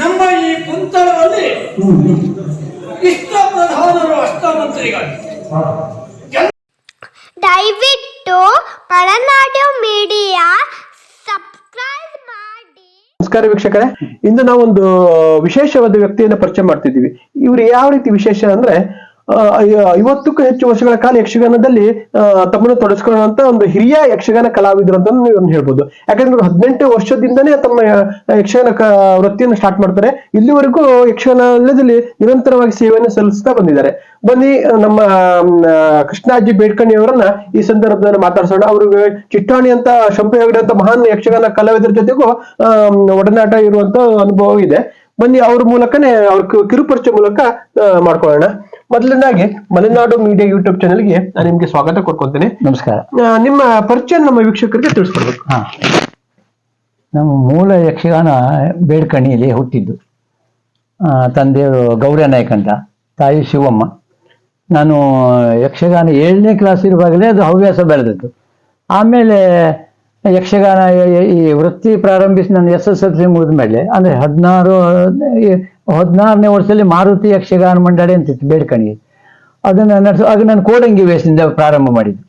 ನಮ್ಮ ಈ ಕುಂತಳದಲ್ಲಿ ಇಷ್ಟ ಪ್ರಧಾನರು ಅಷ್ಟಮಂತ್ರಿಗಳು. ದಯವಿಟ್ಟು ಪಳನಾಡು ಮೀಡಿಯಾ ಸಬ್ಸ್ಕ್ರೈಬ್ ಮಾಡಿ. ನಮಸ್ಕಾರ ವೀಕ್ಷಕರೇ. ಇಂದು ನಾವೊಂದು ವಿಶೇಷವಾದ ವ್ಯಕ್ತಿಯನ್ನ ಪರಿಚಯ ಮಾಡ್ತಿದ್ದೀವಿ. ಇವರು ಯಾವ ರೀತಿ ವಿಶೇಷ ಅಂದ್ರೆ ಐವತ್ತಕ್ಕೂ ಹೆಚ್ಚು ವರ್ಷಗಳ ಕಾಲ ಯಕ್ಷಗಾನದಲ್ಲಿ ತಮ್ಮನ್ನು ತೊಡಸ್ಕೊಳ್ಳುವಂತ ಒಂದು ಹಿರಿಯ ಯಕ್ಷಗಾನ ಕಲಾವಿದರು ಅಂತ ಹೇಳ್ಬೋದು. ಯಾಕಂದ್ರೆ ಹದಿನೆಂಟು ವರ್ಷದಿಂದನೇ ತಮ್ಮ ಯಕ್ಷಗಾನ ವೃತ್ತಿಯನ್ನು ಸ್ಟಾರ್ಟ್ ಮಾಡ್ತಾರೆ. ಇಲ್ಲಿವರೆಗೂ ಯಕ್ಷಗಾನದಲ್ಲಿ ನಿರಂತರವಾಗಿ ಸೇವೆಯನ್ನು ಸಲ್ಲಿಸ್ತಾ ಬಂದಿದ್ದಾರೆ. ಬನ್ನಿ, ನಮ್ಮ ಕೃಷ್ಣಾಜಿ ಬೇಡ್ಕಣಿ ಅವರನ್ನ ಈ ಸಂದರ್ಭದಲ್ಲಿ ಮಾತಾಡ್ಸೋಣ. ಅವರು ಚಿಟ್ಟಾಣಿ ಅಂತ ಶಂಪು ಅಂತ ಮಹಾನ್ ಯಕ್ಷಗಾನ ಕಲಾವಿದರ ಜೊತೆಗೂ ಒಡನಾಟ ಇರುವಂತ ಅನುಭವ ಇದೆ. ಬನ್ನಿ, ಅವ್ರ ಮೂಲಕನೇ, ಅವ್ರ ಕಿರುಪರಿಚಯ ಮೂಲಕ ಮಾಡ್ಕೊಳ್ಳೋಣ. ಮೊದಲನೇದಾಗಿ ಮಲೆನಾಡು ಮೀಡಿಯಾ ಯೂಟ್ಯೂಬ್ ಚಾನೆಲ್ಗೆ ನಾನು ನಿಮ್ಗೆ ಸ್ವಾಗತ ಕೊಟ್ಕೊಳ್ತೇನೆ ನಮಸ್ಕಾರ. ನಿಮ್ಮ ಪರಿಚಯ ನಮ್ಮ ವೀಕ್ಷಕರಿಗೆ ತಿಳಿಸ್ಕೊಡ್ಬೇಕು. ನಮ್ಮ ಮೂಲ ಯಕ್ಷಗಾನ ಬೇಡ್ಕಣಿಯಲ್ಲಿ ಹುಟ್ಟಿದ್ದು. ತಂದೆಯವರು ಗೌರಿ ನಾಯಕ್ ಅಂತ ತಾಯಿ ಶಿವಮ್ಮ. ನಾನು ಯಕ್ಷಗಾನ ಏಳನೇ ಕ್ಲಾಸ್ ಇರುವಾಗಲೇ ಅದು ಹವ್ಯಾಸ ಬೆಳೆದದ್ದು. ಆಮೇಲೆ ಯಕ್ಷಗಾನ ಈ- ಈ ವೃತ್ತಿ ಪ್ರಾರಂಭಿಸಿ ನಾನು ಎಸ್ ಎಸ್ ಎಲ್ ಸಿ ಮುಗಿದ ಮೇಲೆ ಅಂದರೆ ಹದಿನಾರು ಹದಿನಾರನೇ ವರ್ಷದಲ್ಲಿ ಮಾರುತಿ ಯಕ್ಷಗಾನ ಮಂಡಳಿ ಅಂತಿತ್ತು ಬೇಡ್ಕಣಿ ಅದನ್ನು ನಡೆಸೋ, ಆಗ ನಾನು ಕೋಡಂಗಿ ವೇಷದಿಂದ ಪ್ರಾರಂಭ ಮಾಡಿದ್ದು.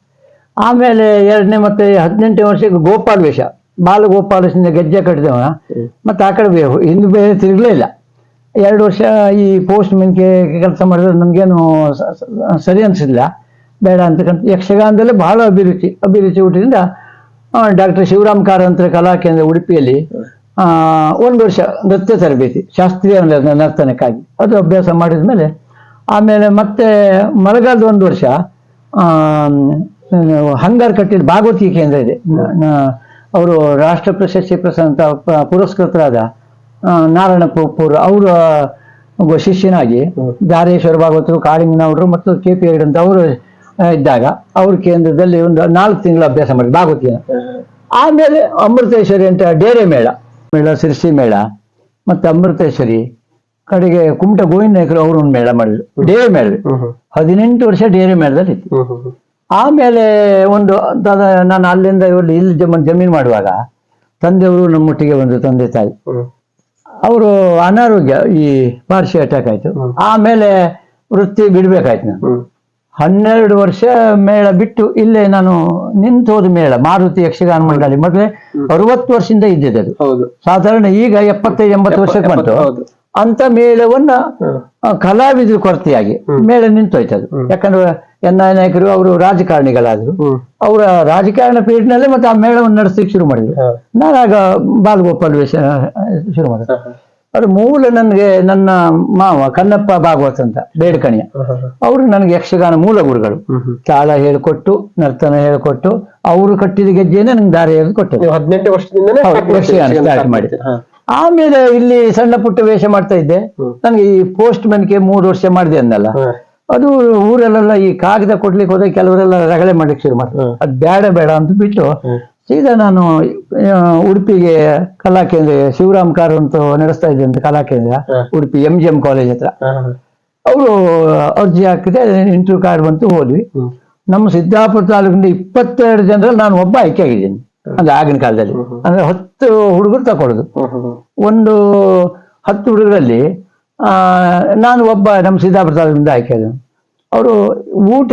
ಆಮೇಲೆ ಎರಡನೇ ಮತ್ತೆ ಹದಿನೆಂಟನೇ ವರ್ಷಕ್ಕೆ ಗೋಪಾಲ್ ವೇಷ ಬಾಲಗೋಪಾಲ ವೇಷದಿಂದ ಗೆಜ್ಜೆ ಕಟ್ಟಿದವ ಮತ್ತೆ ಆ ಕಡೆ ಇನ್ನು ಬೇರೆ ತಿರುಗಲೇ ಇಲ್ಲ. ಎರಡು ವರ್ಷ ಈ ಪೋಸ್ಟ್ ಮೆನ್ಗೆ ಕೆಲಸ ಮಾಡಿದ್ರೆ ನನಗೇನು ಸರಿ ಅನಿಸಿಲ್ಲ ಬೇಡ ಅಂತಕ್ಕಂಥ ಯಕ್ಷಗಾನದಲ್ಲೇ ಬಹಳ ಅಭಿರುಚಿ ಅಭಿರುಚಿ ಹುಟ್ಟಿದಿಂದ ಡಾಕ್ಟರ್ ಶಿವರಾಮ್ ಕಾರಂತರ ಕಲಾ ಕೇಂದ್ರ ಉಡುಪಿಯಲ್ಲಿ ಒಂದು ವರ್ಷ ನೃತ್ಯ ತರಬೇತಿ ಶಾಸ್ತ್ರೀಯ ನರ್ತನಕ್ಕಾಗಿ. ಅದು ಅಭ್ಯಾಸ ಮಾಡಿದ ಮೇಲೆ ಆಮೇಲೆ ಮತ್ತೆ ಮಳೆಗಾಲದ ಒಂದು ವರ್ಷ ಹಂಗಾರ್ ಕಟ್ಟಿದ ಭಾಗವತಿ ಕೇಂದ್ರ ಇದೆ. ಅವರು ರಾಷ್ಟ್ರ ಪ್ರಶಸ್ತಿ ಪ್ರಸಂತ ಪುರಸ್ಕೃತರಾದ ನಾರಾಯಣ ಪೂರ್ ಅವರ ಶಿಷ್ಯನಾಗಿ ದಾರೇಶ್ವರ ಭಾಗವತರು ಕಾಳಿಂಗನವರು ಮತ್ತು ಕೆ ಪಿ ಅವರು ಇದ್ದಾಗ ಅವ್ರ ಕೇಂದ್ರದಲ್ಲಿ ಒಂದು ನಾಲ್ಕು ತಿಂಗಳು ಅಭ್ಯಾಸ ಮಾಡಿದ್ರು ಭಾಗವತಿಯ ಆಮೇಲೆ ಅಮೃತೇಶ್ವರಿ ಅಂತ ಡೇರೆ ಮೇಳ. ಮೇಳ ಶಿರಸಿ ಮೇಳ ಮತ್ತೆ ಅಮೃತೇಶ್ವರಿ ಕಡೆಗೆ ಕುಮಟ ಗೋವಿಂದ ನಾಯಕರು ಅವರು ಒಂದು ಮೇಳ ಮಾಡಿದ್ರು. ಡೇರೆ ಮೇಳ. ಹದಿನೆಂಟು ವರ್ಷ ಡೇರಿ ಮೇಳದಲ್ಲಿ ಇತ್ತು. ಆಮೇಲೆ ಒಂದು ನಾನು ಅಲ್ಲಿಂದ ಇಲ್ಲಿ ಇಲ್ಲಿ ಜಮ ಜಮೀನು ಮಾಡುವಾಗ ತಂದೆಯವರು ನಮ್ಮೊಟ್ಟಿಗೆ ಒಂದು ತಂದೆ ತಾಯಿ. ಅವರು ಅನಾರೋಗ್ಯ ಈ ಪಾರ್ಶಿ ಅಟ್ಯಾಕ್ ಆಯ್ತು. ಆಮೇಲೆ ವೃತ್ತಿ ಬಿಡ್ಬೇಕಾಯ್ತು ನಾನು ಹನ್ನೆರಡು ವರ್ಷ ಮೇಳ ಬಿಟ್ಟು ಇಲ್ಲೇ ನಾನು ನಿಂತು ಹೋದ ಮೇಳ ಮಾರುತಿ ಯಕ್ಷಗಾನ ಮಂಡಳಿ. ಮೊದಲೇ ಅರವತ್ತು ವರ್ಷದಿಂದ ಇದ್ದಿದೆ ಅದು. ಸಾಧಾರಣ ಈಗ ಎಪ್ಪತ್ತೈದು ಎಂಬತ್ತು ವರ್ಷಕ್ಕೆ ಬಂತು. ಅಂತ ಮೇಳವನ್ನ ಕಲಾವಿದರು ಕೊರತೆಯಾಗಿ ಮೇಳ ನಿಂತೋಯ್ತದು. ಯಾಕಂದ್ರೆ ಎನ್ ಐ ನಾಯಕರು ಅವರು ರಾಜಕಾರಣಿಗಳಾದ್ರು. ಅವರ ರಾಜಕಾರಣ ಪೀರಿಯಡ್ನಲ್ಲೇ ಮತ್ತೆ ಆ ಮೇಳವನ್ನು ನಡೆಸಲಿಕ್ಕೆ ಶುರು ಮಾಡಿದ್ರು. ನಾನಾಗ ಬಾಲಗೋಪಾಲ್ ವೇಷ ಶುರು ಮಾಡಿದೆ ಅದು ಮೂಲ ನನಗೆ ನನ್ನ ಮಾವ ಕನ್ನಪ್ಪ ಭಾಗವತ್ ಅಂತ ಬೇಡ್ಕಣಿಯ. ಅವರು ನನಗೆ ಯಕ್ಷಗಾನ ಮೂಲ ಗುರುಗಳು ತಾಳ ಹೇಳಿಕೊಟ್ಟು ನರ್ತನ ಹೇಳಿಕೊಟ್ಟು ಅವರು ಕಟ್ಟಿದ ಗೆಜ್ಜೆನೇ ನಂಗೆ ದಾರಿ ಎಳೆದು ಕೊಟ್ಟರು. ನೀವು ಹದಿನೆಂಟು ವರ್ಷದಿಂದ ಯಕ್ಷಗಾನ. ಹಾ. ಆಮೇಲೆ ಇಲ್ಲಿ ಸಣ್ಣ ಪುಟ್ಟ ವೇಷ ಮಾಡ್ತಾ ಇದ್ದೆ. ನನಗೆ ಈ ಪೋಸ್ಟ್ಗೆ ಮೂರು ವರ್ಷ ಮಾಡಿದೆ ಅಂದಲ್ಲ ಅದು ಊರಲ್ಲೆಲ್ಲ ಈ ಕಾಗದ ಕೊಡ್ಲಿಕ್ಕೆ ಹೋದಾಗ ಕೆಲವರೆಲ್ಲ ರಗಳೆ ಮಾಡ್ಲಿಕ್ಕೆ ಶುರು ಮಾಡ್ತಾರೆ. ಅದು ಬೇಡ ಬೇಡ ಅಂತ ಬಿಟ್ಟು ಸೀದಾ ನಾನು ಉಡುಪಿಗೆ ಕಲಾ ಕೇಂದ್ರ ಶಿವರಾಮ್ ಕಾರ್ ಅಂತ ನಡೆಸ್ತಾ ಇದ್ದಂತೆ ಕಲಾ ಕೇಂದ್ರ Udupi M G M college ಹತ್ರ. ಅವರು ಅರ್ಜಿ ಹಾಕಿದೆ ಇಂಟರ್ವ್ಯೂ ಕಾರ್ಡ್ ಬಂತು ಹೋದ್ವಿ. ನಮ್ಮ ಸಿದ್ದಾಪುರ ತಾಲೂಕಿಂದ ಇಪ್ಪತ್ತೆರಡು ಜನರಲ್ಲಿ ನಾನು ಒಬ್ಬ ಆಯ್ಕೆ ಆಗಿದ್ದೀನಿ. ಅಂದ್ರೆ ಆಗಿನ ಕಾಲದಲ್ಲಿ. ಅಂದ್ರೆ ಹತ್ತು ಹುಡುಗರು ತಗೊಳ್ಳೋದು ಒಂದು ಹತ್ತು ಹುಡುಗರಲ್ಲಿ ಆ, ನಾನು ಒಬ್ಬ ನಮ್ಮ ಸಿದ್ದಾಪುರ ತಾಲೂಕಿನಿಂದ ಆಯ್ಕೆ ಆಗಿದ್ದೀನಿ. ಅವರು ಊಟ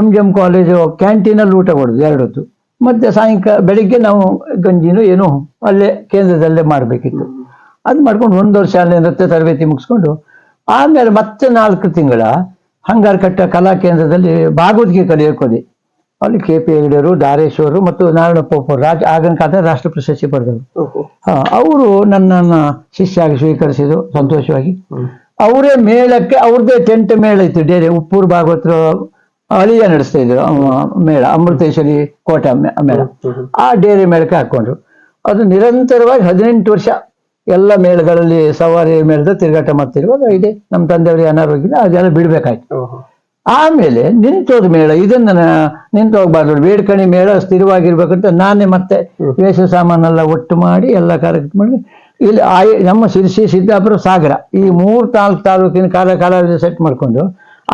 ಎಂ ಜಿ ಎಂ ಕಾಲೇಜು ಕ್ಯಾಂಟೀನಲ್ಲಿ ಊಟ ಕೊಡೋದು ಎರಡು ಹೊತ್ತು ಮತ್ತೆ ಸಾಯಂಕಾಲ ಬೆಳಿಗ್ಗೆ ನಾವು ಗಂಜಿನೂ ಏನೋ ಅಲ್ಲೇ ಕೇಂದ್ರದಲ್ಲೇ ಮಾಡಬೇಕಿತ್ತು. ಅದು ಮಾಡ್ಕೊಂಡು ಒಂದು ವರ್ಷ ಅಲ್ಲೇ ನೃತ್ಯ ತರಬೇತಿ ಮುಗಿಸ್ಕೊಂಡು ಆಮೇಲೆ ಮತ್ತೆ ನಾಲ್ಕು ತಿಂಗಳ ಹಂಗಾರ ಕಟ್ಟ ಕಲಾ ಕೇಂದ್ರದಲ್ಲಿ ಭಾಗವತಿಗೆ ಕಲಿಯೋಕೋದೆ ಅಲ್ಲಿ ಕೆ ಪಿ ಹೆಗಡೆಯವರು ದಾರೇಶ್ವರು ಮತ್ತು ನಾರಾಯಣ ಪೋಪರ್ ರಾಜ ಆಗಿನ ಕಾಲದಲ್ಲಿ ರಾಷ್ಟ್ರ ಪ್ರಶಸ್ತಿ ಪಡೆದರು ಅವರು ನನ್ನನ್ನು ಶಿಷ್ಯಾಗಿ ಸ್ವೀಕರಿಸಿದ್ರು ಸಂತೋಷವಾಗಿ. ಅವರೇ ಮೇಳಕ್ಕೆ ಅವ್ರದ್ದೇ ಟೆಂಟ್ ಮೇಳ ಇತ್ತು ಡೇರೆ ಉಪ್ಪೂರು ಭಾಗವತರು ಅಳಿಯ ನಡೆಸ್ತಾ ಇದ್ರು. ಮೇಳ ಅಮೃತೇಶ್ವರಿ ಕೋಟ ಮೇಳ ಆ ಡೇರಿ ಮೇಳಕ್ಕೆ ಹಾಕೊಂಡ್ರು. ಅದು ನಿರಂತರವಾಗಿ ಹದಿನೆಂಟು ವರ್ಷ ಎಲ್ಲ ಮೇಳಗಳಲ್ಲಿ ಸವಾರಿ ಮೇಳದ ತಿರುಗಾಟ ಮಾಡ್ತಿರುವಾಗ ಇದೆ. ನಮ್ಮ ತಂದೆಯವರಿಗೆ ಅನಾರೋಗ್ಯ ಅದೆಲ್ಲ ಬಿಡ್ಬೇಕಾಯ್ತು. ಆಮೇಲೆ ನಿಂತೋದ್ ಮೇಳ ಇದನ್ನ ನಿಂತು ಹೋಗ್ಬಾರ್ದು ಬೇಡ್ಕಣಿ ಮೇಳ ಸ್ಥಿರವಾಗಿರ್ಬೇಕಂತ ನಾನೇ ಮತ್ತೆ ವೇಷ ಸಾಮಾನೆಲ್ಲ ಒಟ್ಟು ಮಾಡಿ ಎಲ್ಲ ಕಾರ್ಯಕ್ರಮ ಮಾಡಿ ಇಲ್ಲಿ ಆಯ್ ನಮ್ಮ ಶಿರ್ಸಿ ಸಿದ್ದಾಪುರ ಸಾಗರ ಈ ಮೂರು ನಾಲ್ಕು ತಾಲೂಕಿನ ಕಾಲ ಕಾಲ ಸೆಟ್ ಮಾಡ್ಕೊಂಡು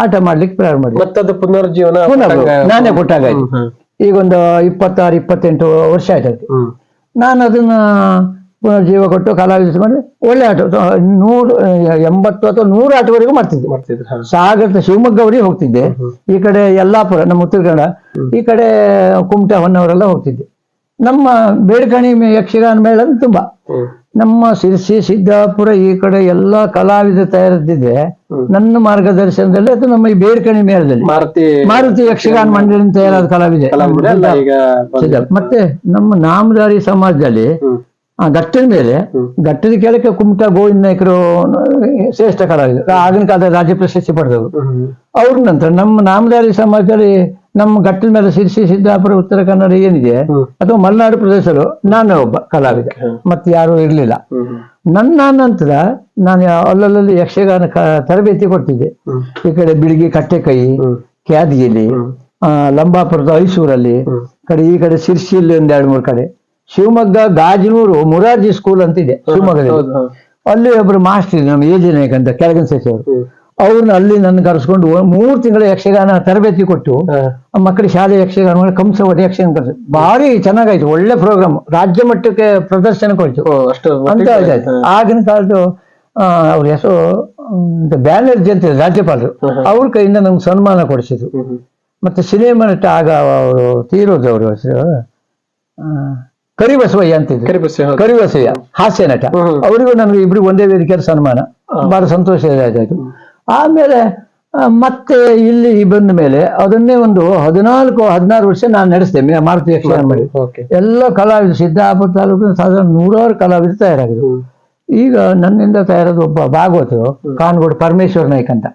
ಆಟ ಮಾಡ್ಲಿಕ್ಕೆ ಪ್ರಾರಂಭ ಮಾಡಿದೆ. ಮತ್ತದು ಪುನರ್ಜೀವನ ಪುನಃ ನಾನೇ ಕೊಟ್ಟಾಗ. ಈಗ ಒಂದು ಇಪ್ಪತ್ತಾರು ಇಪ್ಪತ್ತೆಂಟು ವರ್ಷ ಆಯ್ತು ನಾನು ಅದನ್ನ ಪುನರ್ಜೀವ ಕೊಟ್ಟು ಕಲಾವಿದ ಮಾಡಿ ಒಳ್ಳೆ ಆಟ ನೂರು ಎಂಬತ್ತು ಅಥವಾ ನೂರು ಆಟವರೆಗೂ ಮಾಡ್ತಿದ್ದೆ. ಮಾಡ್ತಿದ್ರು ಶಿವಮೊಗ್ಗ ಸಾಗರ ಶಿವಮೊಗ್ಗವರೆಗೆ ಹೋಗ್ತಿದ್ದೆ. ಈ ಕಡೆ ಯಲ್ಲಾಪುರ ನಮ್ಮ ಉತ್ತರ ಕನ್ನಡ ಈ ಕಡೆ ಕುಮಟಾ ಹೊನ್ನವರೆಲ್ಲ ಹೋಗ್ತಿದ್ದೆ. ನಮ್ಮ ಬೇಡ್ಕಣಿ ಯಕ್ಷಗಾನ ಮೇಳ ತುಂಬಾ. ನಮ್ಮ ಶಿರ್ಸಿ ಸಿದ್ದಾಪುರ ಈ ಕಡೆ ಎಲ್ಲಾ ಕಲಾವಿದ ತಯಾರಿದ್ದಿದೆ. ನನ್ನ ಮಾರ್ಗದರ್ಶನದಲ್ಲಿ ಅಥವಾ ನಮ್ಮ ಈ ಬೇಡ್ಕಣಿ ಮೇಳದಲ್ಲಿ? ಮಾರುತಿ ಮಾರುತಿ ಯಕ್ಷಗಾನ ಮಂಡಳಿ ತಯಾರಾದ ಕಲಾವಿದೆ. ಮತ್ತೆ ನಮ್ಮ ನಾಮದಾರಿ ಸಮಾಜದಲ್ಲಿ. ಆ ಘಟ್ಟದ ಮೇಲೆ ಗಟ್ಟದ ಕೆಳಕ್ಕೆ ಕುಮಟ ಗೋವಿಂದ ನಾಯಕರು ಶ್ರೇಷ್ಠ ಕಲಾವಿದರು. ಆಗಿನ ಕಾಲದ ರಾಜ್ಯ ಪ್ರಶಸ್ತಿ ಪಡೆದವರು. ಅವ್ರ ನಂತರ ನಮ್ಮ ನಾಮದಾರಿ ಸಮಾಜದಲ್ಲಿ ನಮ್ಮ ಘಟ್ಟದ ಮೇಲೆ ಶಿರ್ಸಿ ಸಿದ್ದಾಪುರ ಉತ್ತರ ಕನ್ನಡ ಏನಿದೆ ಅಥವಾ ಮಲೆನಾಡು ಪ್ರದೇಶಗಳು ನಾನೇ ಒಬ್ಬ ಕಲಾವಿದ. ಮತ್ತೆ ಯಾರು ಇರಲಿಲ್ಲ. ನನ್ನ ನಂತರ ನಾನು ಅಲ್ಲಲ್ಲಿ ಯಕ್ಷಗಾನ ತರಬೇತಿ ಕೊಟ್ಟಿದ್ದೆ. ಈ ಕಡೆ ಬಿಳಿಗಿ ಕಟ್ಟೆಕೈ ಕ್ಯಾದಗಿಲಿ ಆ, ಲಂಬಾಪುರದ ಐಸೂರಲ್ಲಿ ಕಡೆ ಈ ಕಡೆ ಶಿರ್ಸಿಯಲ್ಲಿ ಒಂದ್ ಎರಡು ಮೂರು ಕಡೆ. ಶಿವಮೊಗ್ಗ ಗಾಜನೂರು ಮುರಾರ್ಜಿ ಸ್ಕೂಲ್ ಅಂತ ಇದೆ ಶಿವಮೊಗ್ಗದಲ್ಲಿ. ಅಲ್ಲಿ ಒಬ್ರು ಮಾಸ್ಟರ್ ನಮ್ಮ ನಾಯಕ್ ಅಂತ ಕೆಳಗಿನ ಸಚಿವ ಅವರು ಅವ್ರನ್ನ ಅಲ್ಲಿ ನನ್ನ ಕರೆಸ್ಕೊಂಡು ಮೂರು ತಿಂಗಳ ಯಕ್ಷಗಾನ ತರಬೇತಿ ಕೊಟ್ಟು ಮಕ್ಕಳಿಗೆ ಶಾಲೆ ಯಕ್ಷಗಾನ ಕಂಸವಟ ಯಕ್ಷಗಾನ ಕಲಿಸಿ ಭಾರಿ ಚೆನ್ನಾಗಾಯ್ತು ಒಳ್ಳೆ ಪ್ರೋಗ್ರಾಮ್ ರಾಜ್ಯ ಮಟ್ಟಕ್ಕೆ ಪ್ರದರ್ಶನ ಕೊಡ್ತು. ಅಂತ ಇದಾಯ್ತು. ಆಗಿನ ಕಾಲದ್ದು ಅವ್ರ ಹೆಸರು ಬ್ಯಾನರ್ಜಿ ಅಂತ ರಾಜ್ಯಪಾಲರು. ಅವ್ರ ಕೈಯಿಂದ ನಮ್ಗೆ ಸನ್ಮಾನ ಕೊಡಿಸಿದ್ರು. ಮತ್ತೆ ಸಿನಿಮಾ ನಟ ಆಗ ಅವರು ತೀರೋದು ಅವರು ಹೆಸರು ಆ, ಕರಿಬಸವಯ್ಯ ಅಂತಿದ್ರು ಕರಿಬಸವಯ್ಯ ಹಾಸ್ಯ ನಟ. ಅವರಿಗೂ ನನಗೆ ಇಬ್ರು ಒಂದೇ ವೇದಿಕೆಯ ಸನ್ಮಾನ. ಬಹಳ ಸಂತೋಷ ಆಯ್ತು ಆಮೇಲೆ ಮತ್ತೆ ಇಲ್ಲಿ ಬಂದ ಮೇಲೆ ಅದನ್ನೇ ಒಂದು ಹದಿನಾಲ್ಕು ಹದಿನಾರು ವರ್ಷ ನಾನು ನಡೆಸಿದೆ ಮಾರುತಿ ಯಕ್ಷಗಾನ ಮಾಡಿ. ಎಲ್ಲ ಕಲಾವಿದ ಸಿದ್ದಾಪುರ ತಾಲೂಕಿನ ಸಾಧಾರಣ ನೂರಾರು ಕಲಾವಿದರು ತಯಾರಾಗಿದ್ರು. ಈಗ ನನ್ನಿಂದ ತಯಾರಾದ ಒಬ್ಬ ಭಾಗವತರು ಕಾನ್ಗೋಡು ಪರಮೇಶ್ವರ ನಾಯ್ಕ ಅಂತ.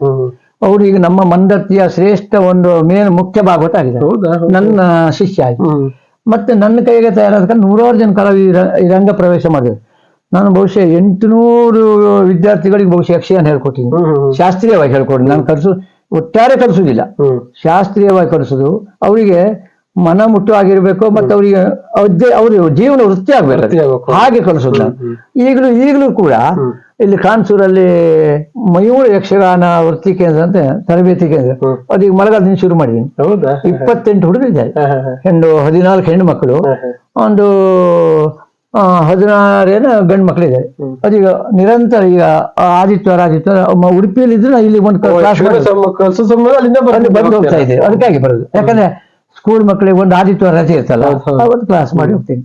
ಅವರು ಈಗ ನಮ್ಮ ಮಂದತಿಯ ಶ್ರೇಷ್ಠ ಒಂದು ಮೇನ್ ಮುಖ್ಯ ಭಾಗವತ ಆಗಿದೆ. ನನ್ನ ಶಿಷ್ಯ ಆಗಿ ಮತ್ತೆ ನನ್ನ ಕೈಗೆ ತಯಾರಾದ ನೂರಾರು ಜನ ಕಲಾವಿದ ಈ ರಂಗ ಪ್ರವೇಶ ಮಾಡಿದ್ರು. ನಾನು ಬಹುಶಃ ಎಂಟುನೂರು ವಿದ್ಯಾರ್ಥಿಗಳಿಗೆ ಬಹುಶಃ ಯಕ್ಷಗಾನ ಹೇಳ್ಕೊಟ್ಟಿದ್ದೀನಿ. ಶಾಸ್ತ್ರೀಯವಾಗಿ ಹೇಳ್ಕೊಡಿ ನಾನು ಕಲಿಸು ಒಟ್ಟಾರೆ ಕಲಿಸೋದಿಲ್ಲ. ಶಾಸ್ತ್ರೀಯವಾಗಿ ಕಲಿಸೋದು ಅವರಿಗೆ ಮನ ಮುಟ್ಟುವಾಗಿರ್ಬೇಕು ಮತ್ತೆ ಅವರಿಗೆ ಅವ್ರ ಜೀವನ ವೃತ್ತಿ ಆಗ್ಬೇಕು ಹಾಗೆ ಕಲಿಸೋದು ನಾನು. ಈಗಲೂ ಈಗಲೂ ಕೂಡ ಇಲ್ಲಿ ಕಾನ್ಸೂರಲ್ಲಿ ಮಯೂರ ಯಕ್ಷಗಾನ ವೃತ್ತಿ ಕೇಂದ್ರ ಅಂತ ತರಬೇತಿ ಕೇಂದ್ರ. ಅದೀಗ ಮಳೆಗಾಲದಿಂದ ಶುರು ಮಾಡಿದ್ದೀನಿ. ಇಪ್ಪತ್ತೆಂಟು ಹುಡುಗರಿದ್ದಾರೆ. ಹೆಣ್ಣು ಹದಿನಾಲ್ಕು ಹೆಣ್ಣು ಮಕ್ಕಳು. ಒಂದು ಹದಿನಾರೇನ ಗಂಡು ಮಕ್ಕಳಿದ್ದಾರೆ ಅದೀಗ ನಿರಂತರ ಈಗ ಆದಿತ್ಯವಾರ ಆದಿತ್ಯವಾರ ಉಡುಪಿಯಲ್ಲಿ ಇದ್ರೆ ಇಲ್ಲಿ ಒಂದು ಕ್ಲಾಸ್ ಬಂದು ಹೋಗ್ತಾ ಇದೆ ಅದಕ್ಕಾಗಿ ಬರೋದು. ಯಾಕಂದ್ರೆ ಸ್ಕೂಲ್ ಮಕ್ಕಳಿಗೆ ಒಂದು ಆದಿತ್ಯವಾರ ರಜೆ ಇರ್ತಲ್ಲ ಹೌದು. ಕ್ಲಾಸ್ ಮಾಡಿ ಹೋಗ್ತೀನಿ.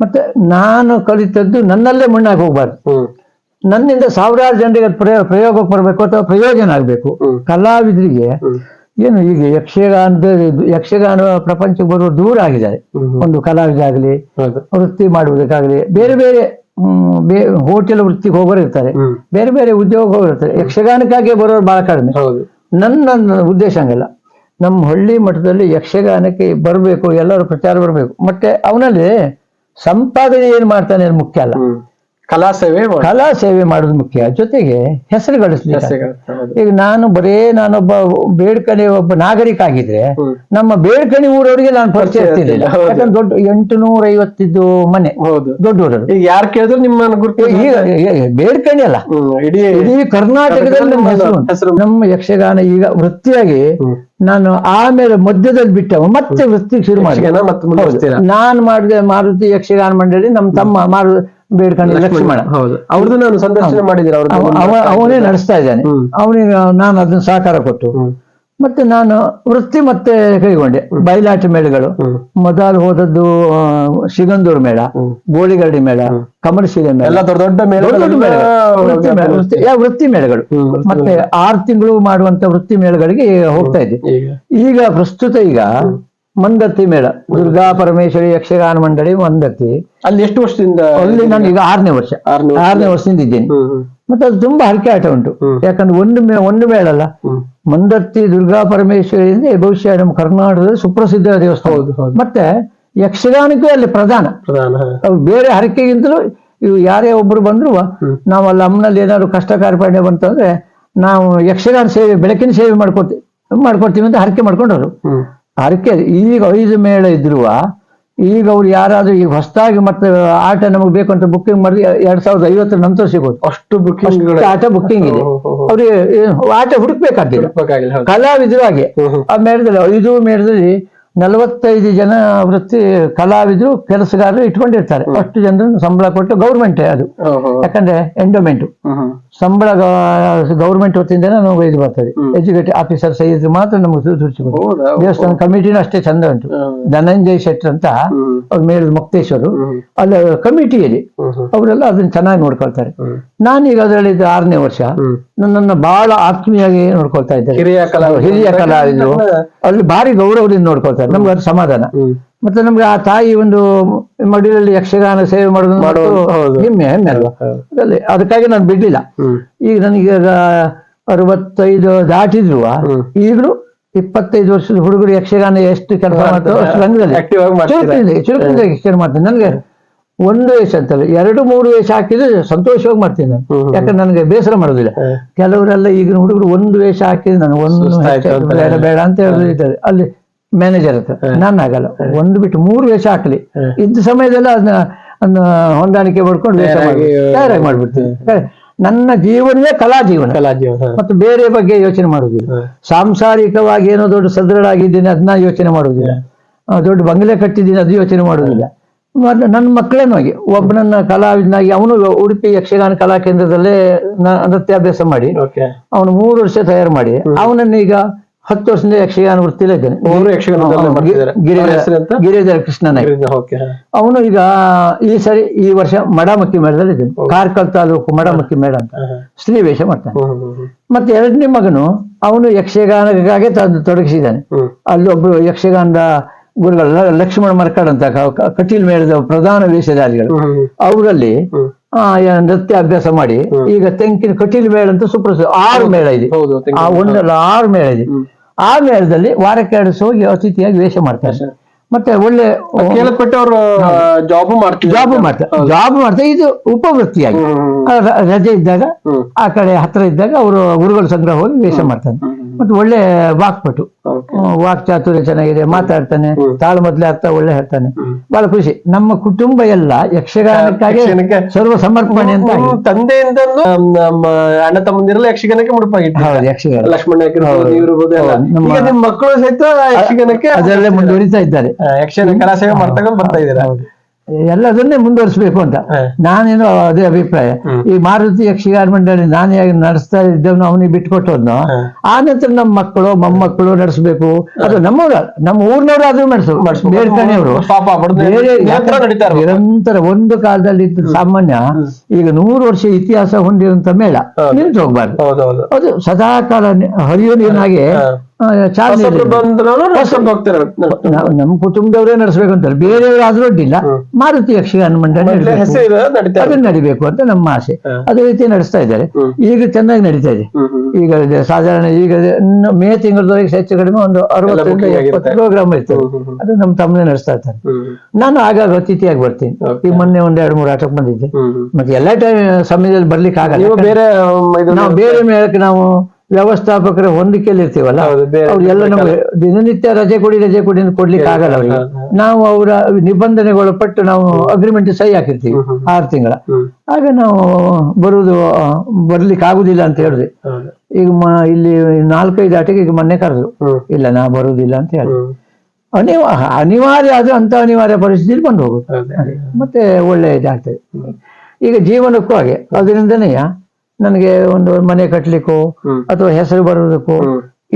ಮತ್ತೆ ನಾನು ಕಲಿತದ್ದು ನನ್ನಲ್ಲೇ ಮಣ್ಣಾಗಿ ಹೋಗ್ಬಾರ್ದು. ನನ್ನಿಂದ ಸಾವಿರಾರು ಜನರಿಗೆ ಪ್ರಯೋಗಕ್ಕೆ ಬರಬೇಕು ಅಥವಾ ಪ್ರಯೋಜನ ಆಗಬೇಕು. ಕಲಾವಿದರಿಗೆ ಏನು ಈಗ ಯಕ್ಷಗಾನದ ಯಕ್ಷಗಾನ ಪ್ರಪಂಚಕ್ಕೆ ಬರುವ ದೂರ ಆಗಿದ್ದಾರೆ. ಒಂದು ಕಲಾವಿದ ಆಗಲಿ ವೃತ್ತಿ ಮಾಡುವುದಕ್ಕಾಗಲಿ ಬೇರೆ ಬೇರೆ ಹೋಟೆಲ್ ವೃತ್ತಿಗೆ ಹೋಗೋರು ಇರ್ತಾರೆ ಬೇರೆ ಬೇರೆ ಉದ್ಯೋಗ ಹೋಗಿರ್ತಾರೆ ಇರ್ತಾರೆ ಯಕ್ಷಗಾನಕ್ಕಾಗಿ ಬರೋರು ಬಹಳ ಕಡಿಮೆ. ಹೌದು. ನನ್ನ ಉದ್ದೇಶ ಹಂಗಲ್ಲ. ನಮ್ಮ ಹಳ್ಳಿ ಮಠದಲ್ಲಿ ಯಕ್ಷಗಾನಕ್ಕೆ ಬರಬೇಕು ಎಲ್ಲರೂ ಪ್ರಚಾರ ಬರಬೇಕು. ಮತ್ತೆ ಅವನಲ್ಲಿ ಸಂಪಾದನೆ ಏನ್ ಮಾಡ್ತಾನೆ ಮುಖ್ಯ ಅಲ್ಲ. ಕಲಾ ಸೇವೆ ಕಲಾ ಸೇವೆ ಮಾಡೋದು ಮುಖ್ಯ. ಜೊತೆಗೆ ಹೆಸರು ಗಳಿಸ್ಲಿ ಈಗ ನಾನು ಬರೇ ನಾನೊಬ್ಬ ಬೇಡ್ಕಣಿ ಒಬ್ಬ ನಾಗರಿಕ ಆಗಿದ್ರೆ ನಮ್ಮ ಬೇಡ್ಕಣಿ ಊರವರಿಗೆ ನಾನು ಪರಿಚಯ ಇರ್ತೀನಿ ಇರ್ತಿರ್ಲಿಲ್ಲ. ಯಾಕಂದ್ರೆ ದೊಡ್ಡ ಎಂಟುನೂರ ಐವತ್ತಿದ್ದು ಮನೆ ದೊಡ್ಡ ಊರವರು ಈಗ ಯಾರು ಕೇಳಿದ್ರು ನಿಮ್ಮ ಗುರುತು ಈಗ ಬೇಡ್ಕಣಿ ಅಲ್ಲ. ಇಡೀ ಇಡೀ ಕರ್ನಾಟಕದಲ್ಲಿ ನಮ್ಮ ಹೆಸರು ನಮ್ಮ ಯಕ್ಷಗಾನ ಈಗ ವೃತ್ತಿಯಾಗಿ ನಾನು ಆಮೇಲೆ ಮಧ್ಯದಲ್ಲಿ ಬಿಟ್ಟ ಮತ್ತೆ ವೃತ್ತಿ ಶುರು ಮಾಡಿ? ನಾನು ಮಾಡಿದೆ ಮಾರುತಿ ಯಕ್ಷಗಾನ ಮಂಡಳಿ ನಮ್ಮ ತಮ್ಮ ಮಾರು ಬೇಡ್ಕಣಿ ಲಕ್ಷ್ಮಣ ಹೌದು. ಅವ್ರದ್ದು ನಾನು ಸಂದರ್ಶನ ಮಾಡಿದ್ದೀನಿ ಅವನೇ ನಡೆಸ್ತಾ ಇದ್ದಾನೆ. ಅವನಿಗೆ ನಾನು ಅದನ್ನ ಸಹಕಾರ ಕೊಟ್ಟು. ಮತ್ತೆ ನಾನು ವೃತ್ತಿ ಮತ್ತೆ ಕೈಗೊಂಡೆ. ಬಯಲಾಟ ಮೇಳಗಳು. ಮೊದಲು ಹೋದದ್ದು ಶಿಗಂದೂರ್ ಮೇಳ ಗೋಳಿಗರಡಿ ಮೇಳ ಕಮಲಶಿಲೆ ಮೇಳ. ಎಲ್ಲ ದೊಡ್ಡ ದೊಡ್ಡ ಮೇಳ ವೃತ್ತಿ ಮೇಳಗಳು. ಮತ್ತೆ ಆರು ತಿಂಗಳು ಮಾಡುವಂತ ವೃತ್ತಿ ಮೇಳಗಳಿಗೆ ಹೋಗ್ತಾ ಇದ್ದೆ. ಈಗ? ಪ್ರಸ್ತುತ ಈಗ ಮಂದತ್ತಿ ಮೇಳ. ದುರ್ಗಾ ಪರಮೇಶ್ವರಿ ಯಕ್ಷಗಾನ ಮಂಡಳಿ ಮಂದತ್ತಿ. ಅಲ್ಲಿ ಎಷ್ಟು ವರ್ಷದಿಂದ ಅಲ್ಲಿ ನಾನು ಈಗ ಆರನೇ ವರ್ಷ. ಆರನೇ ವರ್ಷದಿಂದ ಇದ್ದೇನೆ. ಮತ್ತೆ ಅದು ತುಂಬಾ ಹರಕೆ ಆಟ ಉಂಟು ಯಾಕಂದ್ರೆ ಒಂದು ಮೇ ಒಂದು ಮೇಳ ಅಲ್ಲ ಮಂದತ್ತಿ ದುರ್ಗಾ ಪರಮೇಶ್ವರಿಯಿಂದ ಬಹುಶಃ ನಮ್ಮ ಕರ್ನಾಟಕದ ಸುಪ್ರಸಿದ್ಧ ದೇವಸ್ಥಾನ. ಮತ್ತೆ ಯಕ್ಷಗಾನಕ್ಕೂ ಅಲ್ಲಿ ಪ್ರಧಾನ. ಬೇರೆ ಹರಕೆಗಿಂತಲೂ ಇವು ಯಾರೇ ಒಬ್ರು ಬಂದ್ರು ನಾವು ಅಲ್ಲಿ ಅಮ್ಮನಲ್ಲಿ ಏನಾದ್ರು ಕಷ್ಟ ಕಾರ್ಪಣ್ಯ ಬಂತಂದ್ರೆ ನಾವು ಯಕ್ಷಗಾನ ಸೇವೆ ಬೆಳಕಿನ ಸೇವೆ ಮಾಡ್ಕೊತೀವಿ ಮಾಡ್ಕೊಡ್ತೀವಿ ಅಂತ ಹರಕೆ ಮಾಡ್ಕೊಂಡವ್ರು. ಹರಕೆ ಈಗ ಐದು ಮೇಳ ಇದ್ರುವ ಈಗ ಅವ್ರು ಯಾರಾದ್ರೂ ಈಗ ಹೊಸದಾಗಿ ಮತ್ತೆ ಆಟ ನಮಗೆ ಬೇಕು ಅಂತ ಬುಕ್ಕಿಂಗ್ ಮಾಡಿದ್ರೆ ಎರಡ್ ಸಾವಿರದ ಐವತ್ತರ ನಂತರ ಸಿಗೋದು. ಅಷ್ಟು ಅಷ್ಟು ಆಟ ಬುಕ್ಕಿಂಗ್ ಇದೆ. ಅವ್ರಿಗೆ ಆಟ ಹುಡುಕ್ಬೇಕಾಗಿಲ್ಲ ಕಲಾವಿದ್ರು ಹಾಗೆ. ಆ ಮೇಳದಲ್ಲಿ ಐದು ಮೇಳದಲ್ಲಿ ನಲವತ್ತೈದು ಜನ ವೃತ್ತಿ ಕಲಾವಿದರು ಕೆಲಸಗಾರರು ಇಟ್ಕೊಂಡಿರ್ತಾರೆ ಅಷ್ಟು ಜನರನ್ನು ಸಂಬಳ ಕೊಟ್ಟು ಗೌರ್ಮೆಂಟೇ ಅದು. ಯಾಕಂದ್ರೆ ಎಂಡೋಮೆಂಟ್. ಸಂಬಳ ಗೌರ್ಮೆಂಟ್ ವತಿಯಿಂದ ನಮಗೆ ಇದು ಬರ್ತದೆ ಎಜುಕೇಟೆಡ್ ಆಫೀಸರ್ಸ್ ಇದ್ರೆ ಮಾತ್ರ ನಮಗೆ ಹೌದಾ? ದೇವಸ್ಥಾನ ಕಮಿಟಿನೂ ಅಷ್ಟೇ ಚಂದ ಉಂಟು. ಧನಂಜಯ್ ಶೆಟ್ಟರ್ ಅಂತ. ಅವ್ರ ಮೇಲ್ ಮುಕ್ತೇಶ್ವರು ಅಲ್ಲಿ ಕಮಿಟಿಯಲ್ಲಿ. ಅವರೆಲ್ಲ ಅದನ್ನ ಚೆನ್ನಾಗಿ ನೋಡ್ಕೊಳ್ತಾರೆ. ನಾನೀಗ ಅದರಲ್ಲಿ ಆರನೇ ವರ್ಷ. ನನ್ನನ್ನು ಬಹಳ ಆತ್ಮೀಯಾಗಿ ನೋಡ್ಕೊಳ್ತಾ ಇದ್ದಾರೆ ಹಿರಿಯ ಕಲಾವಿದರು. ಅಲ್ಲಿ ಭಾರಿ ಗೌರವದಿಂದ ನೋಡ್ಕೊಳ್ತಾರೆ. ನಮ್ಗೆ ಅದು ಸಮಾಧಾನ. ಮತ್ತೆ ನಮ್ಗೆ ಆ ತಾಯಿ ಒಂದು ಮಡಿಲಲ್ಲಿ ಯಕ್ಷಗಾನ ಸೇವೆ ಮಾಡೋದು. ಹೆಮ್ಮೆ ಹೆಮ್ಮೆ ಅಲ್ವಾ? ಅದಕ್ಕಾಗಿ ನಾನು ಬಿಡ್ಲಿಲ್ಲ. ಈಗ ನನಗೆ ಅರವತ್ತೈದು ದಾಟಿದ್ರು. ಈಗಲೂ ಇಪ್ಪತ್ತೈದು ವರ್ಷದ ಹುಡುಗರು ಯಕ್ಷಗಾನ ಎಷ್ಟು ಕೆಲಸ ಮಾಡ್ತಾರೆ ರಂಗದಲ್ಲಿ? ಚುರುಕಿನಿಂದ ಚುರುಕಿನಿಂದ ಯಕ್ಷಗಾನ ಮಾಡ್ತೀನಿ ನನಗೆ ಒಂದು ವೇಷ ಅಂತಲ್ಲ ಎರಡು ಮೂರು ವೇಷ ಹಾಕಿದ್ರೆ ಸಂತೋಷವಾಗಿ ಮಾಡ್ತೀನಿ ನಾನು. ಯಾಕಂದ್ರೆ ನನಗೆ ಬೇಸರ ಮಾಡೋದಿಲ್ಲ. ಕೆಲವರೆಲ್ಲ ಈಗಿನ ಹುಡುಗರು ಒಂದು ವೇಷ ಹಾಕಿದ್ರೆ ನಾನು ಒಂದು. ಬೇಡ ಬೇಡ ಅಂತ ಹೇಳಿದ್ದಾರೆ ಅಲ್ಲಿ ಮ್ಯಾನೇಜರ್ ಹತ್ರ. ನಾನು ಆಗಲ್ಲ. ಒಂದು ಬಿಟ್ಟು ಮೂರು ವೇಷ ಹಾಕ್ಲಿ. ಇದ್ದ ಸಮಯದಲ್ಲಿ ಅದನ್ನ ಹೊಂದಾಣಿಕೆ ಮಾಡ್ಕೊಂಡು ವೇಷ ತಯಾರಾಗಿ, ಮಾಡ್ಬಿಡ್ತೀನಿ. ನನ್ನ ಜೀವನವೇ ಕಲಾ ಜೀವನ. ಕಲಾ ಜೀವನ. ಮತ್ತು ಬೇರೆ ಬಗ್ಗೆ ಯೋಚನೆ ಮಾಡೋದಿಲ್ಲ ಸಾಂಸಾರಿಕವಾಗಿ ಏನೋ ದೊಡ್ಡ ಸದೃಢ ಆಗಿದ್ದೀನಿ ಅದನ್ನ ಯೋಚನೆ ಮಾಡೋದಿಲ್ಲ ದೊಡ್ಡ ಬಂಗಲೆ ಕಟ್ಟಿದ್ದೀನಿ ಅದು ಯೋಚನೆ ಮಾಡುವುದಿಲ್ಲ. ಮತ್ತೆ ನನ್ನ ಮಕ್ಕಳೇನು ಹಾಗೆ ಒಬ್ಬನನ್ನ ಕಲಾವಿದನಾಗಿ ಅವನು ಉಡುಪಿ ಯಕ್ಷಗಾನ ಕಲಾ ಕೇಂದ್ರದಲ್ಲೇ ನೃತ್ಯಾಭ್ಯಾಸ ಮಾಡಿ ಅವನು ಮೂರು ವರ್ಷ ತಯಾರು ಮಾಡಿ ಅವನನ್ನ ಈಗ ಹತ್ತು ವರ್ಷದಿಂದ ಯಕ್ಷಗಾನ ವೃತ್ತಿಲೇ ಇದ್ದಾನೆ. ಗಿರಿಧರ ಓಕೆ. ಅವನು ಈಗ ಈ ಸರಿ ಈ ವರ್ಷ ಮಡಮಕ್ಕಿ ಮೇಳದಲ್ಲಿ ಇದ್ದಾನೆ. ಕಾರ್ಕಲ್ ತಾಲೂಕು ಮಡಮಕ್ಕಿ ಮೇಳ ಅಂತ. ಸ್ತ್ರೀ ವೇಷ ಮಾಡ್ತಾನೆ. ಮತ್ತೆ ಎರಡನೇ ಮಗನು ಅವನು ಯಕ್ಷಗಾನಕ್ಕಾಗೆ ತೊಡಗಿಸಿದ್ದಾನೆ. ಅಲ್ಲಿ ಒಬ್ರು ಯಕ್ಷಗಾನದ ಲಕ್ಷ್ಮಣ ಮರ್ಕಾಡ್ ಅಂತ ಕಟೀಲ್ ಮೇಳದ ಪ್ರಧಾನ ವೇಷಧಾರಿಗಳು. ಅವರಲ್ಲಿ ಆ, ನೃತ್ಯ ಅಭ್ಯಾಸ ಮಾಡಿ ಈಗ ತೆಂಕಿನ ಕಟೀಲ್ ಮೇಳ ಅಂತ ಸುಪ್ರಸಿದ್ಧ ಆರು ಮೇಳ ಇದೆ. ಆ ಒಂದಲ್ಲ ಆರು ಮೇಳ ಇದೆ. ಆ ಮೇಳದಲ್ಲಿ ವಾರಕ್ಕೆ ಎರಡು ಹೋಗಿ ಅತಿಥಿಯಾಗಿ ವೇಷ ಮಾಡ್ತಾರೆ. ಮತ್ತೆ ಒಳ್ಳೆ ಕೇಳಲ್ಪಟ್ಟು ಅವರು ಜಾಬ್ ಮಾಡ್ತಾರೆ ಜಾಬ್ ಮಾಡ್ತಾರೆ. ಜಾಬ್ ಮಾಡ್ತಾರೆ. ಇದು ಉಪವೃತ್ತಿಯಾಗಿ. ರಜೆ ಇದ್ದಾಗ ಆ ಕಡೆ ಹತ್ರ ಇದ್ದಾಗ ಅವರು ಗುರುಗಳ ಸಂಗ್ರಹ ಹೋಗಿ ವೇಷ ಮಾಡ್ತಾನೆ ಮತ್ತೆ ಒಳ್ಳೆ ವಾಕ್ಪಟು. ವಾಕ್ ಚಾತುರ್ಯ ಚೆನ್ನಾಗಿದೆ ಮಾತಾಡ್ತಾನೆ ತಾಳು ಮೊದಲೇ ಆಗ್ತಾ ಒಳ್ಳೆ ಹೇಳ್ತಾನೆ. ಬಹಳ ಖುಷಿ. ನಮ್ಮ ಕುಟುಂಬ ಎಲ್ಲ ಯಕ್ಷಗಾನಕ್ಕಾಗಿ ಯಕ್ಷಗಾನಕ್ಕೆ ಸರ್ವ ಸಮರ್ಪಣೆ ಅಂತ ತಂದೆಯಿಂದ ನಮ್ಮ ಅಣ್ಣ ತಮ್ಮಂದಿರಲ್ಲ ಯಕ್ಷಗಾನಕ್ಕೆ ಮುಡುಪಾಗಿತ್ತು ಯಕ್ಷಗಾನ. ಲಕ್ಷ್ಮಣ ನಿಮ್ಮ ಮಕ್ಕಳು ಸಹಿತ ಯಕ್ಷಗಾನಕ್ಕೆ ಅದರಲ್ಲೇ ಮುಂದುವರಿತಾ ಇದ್ದಾರೆ. ಯಕ್ಷಗಾನ ಕಲಾಸೇವೆ ಮಾಡ್ತಾ ಬರ್ತಾ ಇದ್ದೀರಾ. ಎಲ್ಲದನ್ನೇ ಮುಂದುವರಿಸಬೇಕು ಅಂತ. ನಾನೇನು ಅದೇ ಅಭಿಪ್ರಾಯ. ಈ ಮಾರುತಿ ಯಕ್ಷಗಾನ ಮಂಡಳಿ ನಾನೇ ನಡೆಸ್ತಾ ಇದ್ದವನು ಅವನಿಗೆ ಬಿಟ್ಕೊಟ್ಟೋದ್ನು. ಆ ನಂತರ ನಮ್ಮ ಮಕ್ಕಳು ಮೊಮ್ಮಕ್ಕಳು ನಡೆಸಬೇಕು. ಅದು ನಮ್ಮವ್ರ ನಮ್ಮ ಊರ್ನವ್ರು ಆದ್ರೂ ನಡೆಸು ಬೇರೆ ನಿರಂತರ ಒಂದು ಕಾಲದಲ್ಲಿ ಇದ್ದ ಸಾಮಾನ್ಯ ಈಗ ನೂರು ವರ್ಷ ಇತಿಹಾಸ ಹೊಂದಿರುವಂತ ಮೇಳ. ನಿಂತು ಹೋಗ್ಬಾರ್ದು ಅದು ಸದಾ ಕಾಲ ಹರಿಯೋ ನೀರಿನಾಗೆ ಚಾಲನೆ ನಮ್ಮ ಕುಟುಂಬದವರೇ ನಡೆಸಬೇಕು ಅಂತಾರೆ ಬೇರೆಯವರು ಆದ್ರೂ ಅಡ್ಡಿಲ್ಲ. ಮಾರುತಿ ಯಕ್ಷಗಾನ ಮಂಡಳಿ ಅದನ್ನ ನಡಿಬೇಕು ಅಂತ ನಮ್ಮ ಆಸೆ. ಅದೇ ರೀತಿ ನಡೆಸ್ತಾ ಇದ್ದಾರೆ. ಈಗ ಚೆನ್ನಾಗಿ ನಡೀತಾ ಇದೆ. ಈಗ ಸಾಧಾರಣ ಈಗ ಮೇ ತಿಂಗಳವರೆಗೆ ಹೆಚ್ಚು ಕಡಿಮೆ ಒಂದು ಅರವತ್ತರಿಂದ ಎಪ್ಪತ್ತು. ಪ್ರೋಗ್ರಾಮ್ ಇರ್ತದೆ. ಅದು ನಮ್ಮ ತಮ್ಮನೇ ನಡೆಸ್ತಾ ಇರ್ತಾರೆ ನಾನು ಆಗಾಗ ಅತಿಥಿಯಾಗಿ ಬರ್ತೀನಿ. ಈಗ ಮೊನ್ನೆ ಒಂದ್ ಎರಡು ಮೂರು ಆಟಕ್ಕೆ ಬಂದಿದ್ದೆ. ಮತ್ತೆ ಎಲ್ಲ ಟೈಮ್ ಸಮಯದಲ್ಲಿ ಬರ್ಲಿಕ್ಕೆ ಆಗಲ್ಲ ಬೇರೆ ನಾವು ಬೇರೆ ಮೇಳಕ್ಕೆ ನಾವು ವ್ಯವಸ್ಥಾಪಕರ ಹೊಂದಿಕೆಯಲ್ಲಿ ಇರ್ತೀವಲ್ಲ ಎಲ್ಲ ನಮಗೆ ದಿನನಿತ್ಯ ರಜೆ ಕೊಡಿ ರಜೆ ಕೊಡಿ ಅಂತ ಕೊಡ್ಲಿಕ್ಕೆ ಆಗಲ್ಲ ಅವರಿಗೆ. ನಾವು ಅವರ ನಿಬಂಧನೆಗಳು ಪಟ್ಟು ನಾವು ಅಗ್ರಿಮೆಂಟ್ ಸಹಿ ಹಾಕಿರ್ತೀವಿ ಆರು ತಿಂಗಳ. ಆಗ ನಾವು ಬರುವುದು ಬರ್ಲಿಕ್ಕೆ ಆಗುದಿಲ್ಲ ಅಂತ ಹೇಳಿದ್ವಿ. ಈಗ ಇಲ್ಲಿ ನಾಲ್ಕೈದು ಆಟಕ್ಕೆ ಈಗ ಮೊನ್ನೆ ಕರೆದ್ರು. ಇಲ್ಲ ನಾ ಬರುವುದಿಲ್ಲ ಅಂತ ಹೇಳಿ. ಅನಿವಾ ಅನಿವ ಅನಿವಾರ್ಯ ಅದು ಅಂತ ಅನಿವಾರ್ಯ ಪರಿಸ್ಥಿತಿಯಲ್ಲಿ ಬಂದು ಹೋಗುತ್ತೆ ಮತ್ತೆ ಒಳ್ಳೆ ಇದಾಗ್ತದೆ ಈಗ ಜೀವನಕ್ಕೂ ಹಾಗೆ. ಅದರಿಂದನೇ ನನಗೆ ಒಂದು ಮನೆ ಕಟ್ಟಲಿಕ್ಕೋ ಅಥವಾ ಹೆಸರು ಬರೋದಕ್ಕೋ.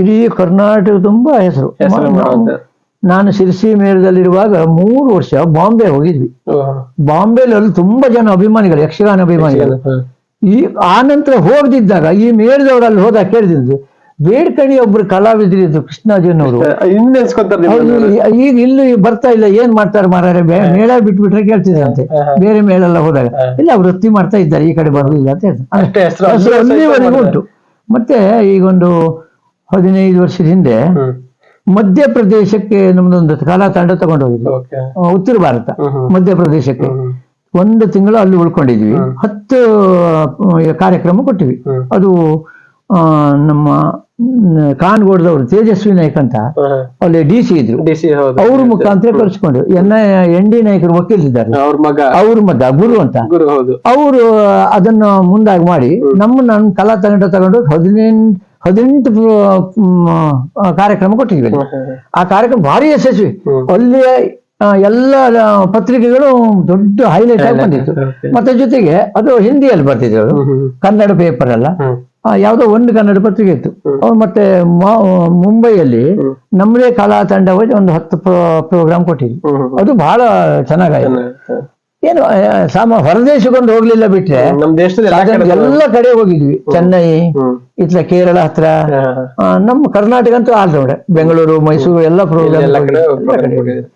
ಇಡೀ ಕರ್ನಾಟಕ ತುಂಬಾ ಹೆಸರು. ನಾನು ಸಿರ್ಸಿ ಮೇಳದಲ್ಲಿರುವಾಗ ಮೂರು ವರ್ಷ ಬಾಂಬೆ ಹೋಗಿದ್ವಿ. ಬಾಂಬೆಲಲ್ಲಿ ತುಂಬಾ ಜನ ಅಭಿಮಾನಿಗಳು ಯಕ್ಷಗಾನ ಅಭಿಮಾನಿಗಳು. ಈ ಆ ನಂತರ ಹೋಗದಿದ್ದಾಗ ಈ ಮೇಳದವ್ರು ಅಲ್ಲಿ ಹೋದಾಗ ಕೇಳಿದ್ರು ಬೇಡ್ಕಣಿ ಒಬ್ರು ಕಲಾವಿದರಿದ್ರು ಕೃಷ್ಣಾಜಿನವರು ಈಗ ಇಲ್ಲಿ ಬರ್ತಾ ಇಲ್ಲ ಏನ್ ಮಾಡ್ತಾರೆ ಮಾರಾರೆ ಮೇಳ ಬಿಟ್ಬಿಟ್ರೆ ಕೇಳ್ತಿದ್ರಂತೆ. ಬೇರೆ ಮೇಳ ಎಲ್ಲ ಹೋದಾಗ ಇಲ್ಲ ಅವ್ರು ವೃತ್ತಿ ಮಾಡ್ತಾ ಇದ್ದಾರೆ ಈ ಕಡೆ ಬರಲಿಲ್ಲ ಅಂತ ಹೇಳ್ತಾರೆ. ಉಂಟು. ಮತ್ತೆ ಈಗೊಂದು ಹದಿನೈದು ವರ್ಷದ ಹಿಂದೆ. ಮಧ್ಯಪ್ರದೇಶಕ್ಕೆ ನಮ್ದೊಂದು ಕಲಾ ತಂಡ ತಗೊಂಡು ಹೋಗಿದ್ವಿ ಓಕೆ ಉತ್ತರ ಭಾರತ. ಮಧ್ಯಪ್ರದೇಶಕ್ಕೆ. ಒಂದು ತಿಂಗಳು ಅಲ್ಲಿ ಉಳ್ಕೊಂಡಿದ್ವಿ. ಹತ್ತು ಕಾರ್ಯಕ್ರಮ ಕೊಟ್ಟಿವಿ. ಅದು ನಮ್ಮ ಕಾನ್ಗೋಡ್ದವರು ತೇಜಸ್ವಿ ನಾಯ್ಕ ಅಂತ ಅಲ್ಲಿ ಡಿ ಸಿ ಇದ್ರು. ಅವ್ರ ಮುಖಾಂತರ ಕಳ್ಸ್ಕೊಂಡು ಎನ್ ಎನ್ ಡಿ ನಾಯ್ಕರು ವಕೀಲಿದ್ದಾರೆ ಅವ್ರ ಮಗ. ಅವ್ರ ಮದ್ದ ಗುರು ಅಂತ. ಅವರು ಅದನ್ನ ಮುಂದಾಗಿ ಮಾಡಿ ನಮ್ಮ ನಾನು ಕಲಾ ತಂಡ ತಗೊಂಡು ಹದಿನೆಂಟು ಹದಿನೆಂಟು ಕಾರ್ಯಕ್ರಮ ಕೊಟ್ಟಿದ್ವಿ ಆ ಕಾರ್ಯಕ್ರಮ ಭಾರಿ ಯಶಸ್ವಿ. ಅಲ್ಲಿ ಎಲ್ಲ ಪತ್ರಿಕೆಗಳು ದೊಡ್ಡ ಹೈಲೈಟ್ ಆಗಿ ಬಂದಿತ್ತು. ಮತ್ತೆ ಜೊತೆಗೆ ಅದು ಹಿಂದಿಯಲ್ಲಿ ಬರ್ತಿದ್ರು. ಕನ್ನಡ ಪೇಪರ್ ಅಲ್ಲ. ಆ, ಯಾವುದೋ ಒಂದು ಕನ್ನಡ ಪತ್ರಿಕೆ ಇತ್ತು. ಅವ್ರು ಮತ್ತೆ ಮುಂಬೈಯಲ್ಲಿ ನಮ್ಮದೇ ಕಲಾ ತಂಡ ಹೋಗಿ ಒಂದು ಹತ್ತು ಪ್ರೋಗ್ರಾಮ್ ಕೊಟ್ಟಿದ್ವಿ ಅದು ಬಹಳ ಚೆನ್ನಾಗಾಯ್ತು. ಏನು ಸಾಮ ಹೊರದೇಶಕ್ಕೊಂದು ಹೋಗ್ಲಿಲ್ಲ ಬಿಟ್ರೆ ನಮ್ಮ ದೇಶದಲ್ಲಿ ಎಲ್ಲಾ ಕಡೆ ಹೋಗಿದ್ವಿ. ಚೆನ್ನೈ. ಇತ್ಲ ಕೇರಳ ಹತ್ರ. ನಮ್ಮ ಕರ್ನಾಟಕ ಅಂತೂ ಆಲ್ರೌಂಡ್ ಬೆಂಗಳೂರು ಮೈಸೂರು ಎಲ್ಲ ಪ್ರೋಗ್ರಾಮ್